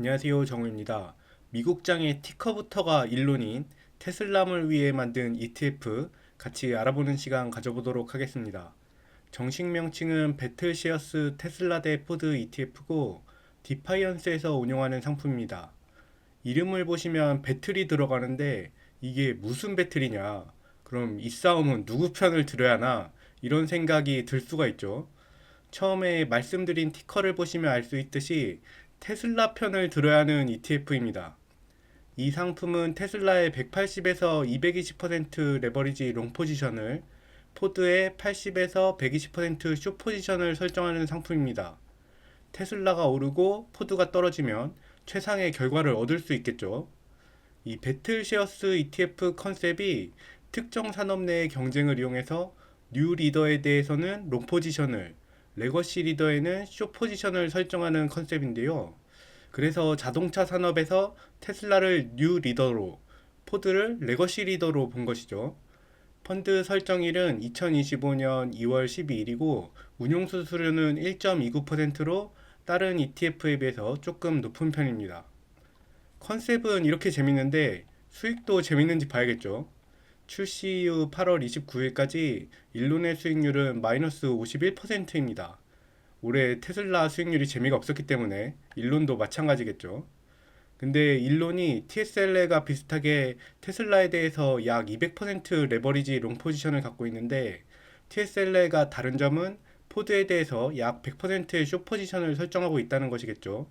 안녕하세요. 정우입니다. 미국장의 티커부터가 일론인 테슬라를 위해 만든 ETF 같이 알아보는 시간 가져보도록 하겠습니다. 정식 명칭은 배틀시어스 테슬라 대 포드 ETF고 디파이언스에서 운영하는 상품입니다. 이름을 보시면 배틀이 들어가는데 이게 무슨 배틀이냐? 그럼 이 싸움은 누구 편을 들어야 하나? 이런 생각이 들 수가 있죠. 처음에 말씀드린 티커를 보시면 알 수 있듯이 테슬라 편을 들어야 하는 ETF입니다. 이 상품은 테슬라의 180에서 220% 레버리지 롱 포지션을 포드의 80에서 120%숏 포지션을 설정하는 상품입니다. 테슬라가 오르고 포드가 떨어지면 최상의 결과를 얻을 수 있겠죠. 이 배틀쉐어스 ETF 컨셉이 특정 산업 내의 경쟁을 이용해서 뉴 리더에 대해서는 롱 포지션을 레거시 리더에는 숏 포지션을 설정하는 컨셉인데요. 그래서 자동차 산업에서 테슬라를 뉴 리더로, 포드를 레거시 리더로 본 것이죠. 펀드 설정일은 2025년 2월 12일이고 운용 수수료는 1.29%로 다른 ETF에 비해서 조금 높은 편입니다. 컨셉은 이렇게 재밌는데 수익도 재밌는지 봐야겠죠. 출시 이후 8월 29일까지 일론의 수익률은 마이너스 51%입니다. 올해 테슬라 수익률이 재미가 없었기 때문에 일론도 마찬가지겠죠. 근데 일론이 TSLA가 비슷하게 테슬라에 대해서 약 200% 레버리지 롱 포지션을 갖고 있는데 TSLA가 다른 점은 포드에 대해서 약 100%의 숏 포지션을 설정하고 있다는 것이겠죠.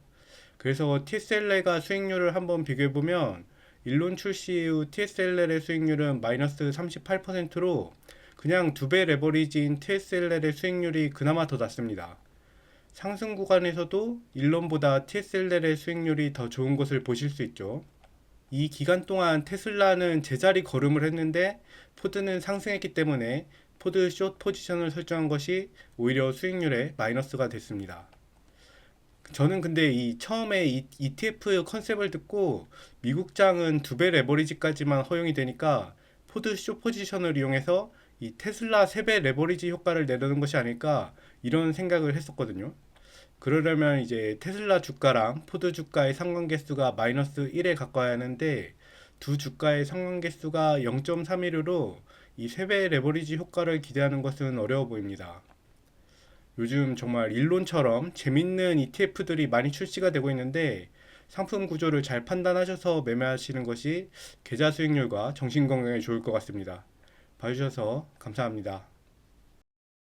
그래서 TSLA가 수익률을 한번 비교해 보면 일론 출시 이후 TSLL의 수익률은 마이너스 38%로 그냥 두 배 레버리지인 TSLL의 수익률이 그나마 더 낮습니다. 상승 구간에서도 일론보다 TSLL의 수익률이 더 좋은 것을 보실 수 있죠. 이 기간 동안 테슬라는 제자리 걸음을 했는데 포드는 상승했기 때문에 포드 숏 포지션을 설정한 것이 오히려 수익률에 마이너스가 됐습니다. 저는 근데 이 처음에 이 ETF 컨셉을 듣고 미국장은 두 배 레버리지까지만 허용이 되니까 포드 숏 포지션을 이용해서 이 테슬라 세 배 레버리지 효과를 내려는 것이 아닐까 이런 생각을 했었거든요. 그러려면 이제 테슬라 주가랑 포드 주가의 상관계수가 마이너스 1에 가까워야 하는데 두 주가의 상관계수가 0.31으로 이 세 배 레버리지 효과를 기대하는 것은 어려워 보입니다. 요즘 정말 일론처럼 재밌는 ETF들이 많이 출시가 되고 있는데 상품 구조를 잘 판단하셔서 매매하시는 것이 계좌 수익률과 정신 건강에 좋을 것 같습니다. 봐주셔서 감사합니다.